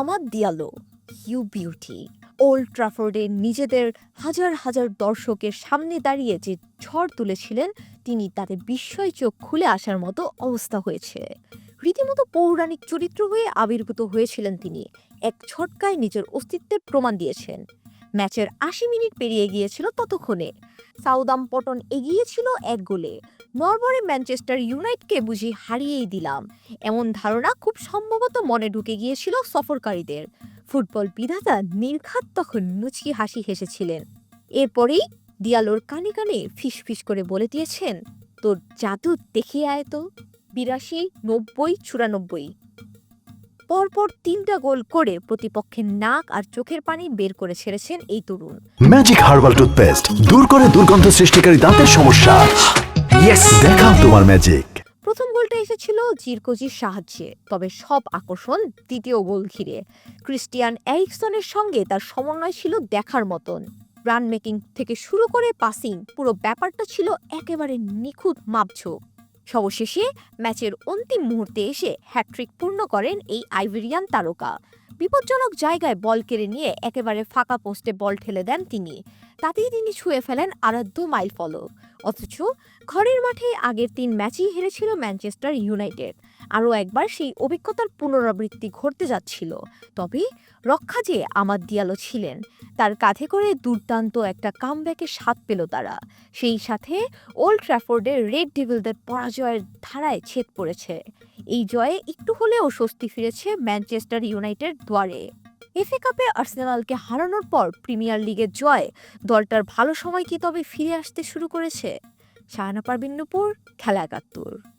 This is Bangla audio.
আমার দিয়ালো ইউ বিউটি ওল্ড ট্রাফোর্ডে নিজেদের হাজার হাজার দর্শকের সামনে দাঁড়িয়ে যে ঝড় তুলেছিলেন, তিনি তাতে বিস্ময় চোখ খুলে আসার মতো অবস্থা হয়েছে। রীতিমতো পৌরাণিক চরিত্র হয়ে আবির্ভূত হয়েছিলেন তিনি। এক ছটকায় নিজের অস্তিত্বের প্রমাণ দিয়েছেন। ম্যাচের আশি মিনিট পেরিয়ে গিয়েছিল ততক্ষণে। সাউদাম পটন এগিয়েছিল এক গোলে। নরবরে ম্যানচেস্টার ইউনাইটকে বুঝি হারিয়েই দিলাম। এমন ধারণা খুব সম্ভবত মনে ঢুকে গিয়েছিল সফরকারীদের। ফুটবল বিধাতা নির্ঘাত তখন মুচকি হাসি হেসেছিলেন। এরপরেই দিয়ালোর কানে কানে ফিস ফিস করে বলে দিয়েছেন, তোর জাদু দেখিয়ে আয় তো। বিরাশি, নব্বই, চুরানব্বই। পরপর তিনটা গোল করে প্রতিপক্ষের নাক আর চোখের পানি বের করে ছেড়েছেন এই তরুণ। ম্যাজিক হার্বাল টুথপেস্ট দূর করে দুর্গন্ধ সৃষ্টিকারী দাঁতের সমস্যা। ইয়েস দেখাও তোমার ম্যাজিক প্রথম গোলটা এসেছিল জিরকোজির সাহায্যে তবে সব আকর্ষণ দ্বিতীয় গোল ঘিরে। ক্রিস্টিয়ান এরিকসনের সঙ্গে তার সমন্বয় ছিল দেখার মতন। রান মেকিং থেকে শুরু করে পাসিং পুরো ব্যাপারটা ছিল একেবারে নিখুঁত মাপঝোঁক। সবশেষে ম্যাচের অন্তিম মুহূর্তে এসে হ্যাট্রিক পূর্ণ করেন এই আইভেরিয়ান তারকা। বিপজ্জনক জায়গায় বল কেড়ে নিয়ে একেবারে ফাঁকা পোস্টে বল ঠেলে দেন তিনি। তাতেই তিনি ছুঁয়ে ফেলেন আরাধ্য মাইল ফলক। অথচ ঘরের মাঠে আগের তিন ম্যাচই হেরেছিল ম্যানচেস্টার ইউনাইটেড। আরও একবার সেই অভিজ্ঞতার পুনরাবৃত্তি ঘটতে যাচ্ছিল। তবে রক্ষা যে আমার দিয়ালো ছিলেন, তার কাঁধে করে দুর্দান্ত একটা কামব্যাকের স্বাদ পেল তারা। সেই সাথে ওল্ড ট্র্যাফোর্ডের রেড ডেভিলদের পরাজয়ের ধারায় ছেদ পড়েছে। এই জয়ে একটু হলেও স্বস্তি ফিরেছে ম্যানচেস্টার ইউনাইটেড দ্বারে এফএ কাপে আর্সেনালকে হারানোর পর প্রিমিয়ার লিগের জয়, দলটার ভালো সময় কি তবে ফিরে আসতে শুরু করেছে? শাহানা পারবিন নুপুর, খেলা একাত্তর।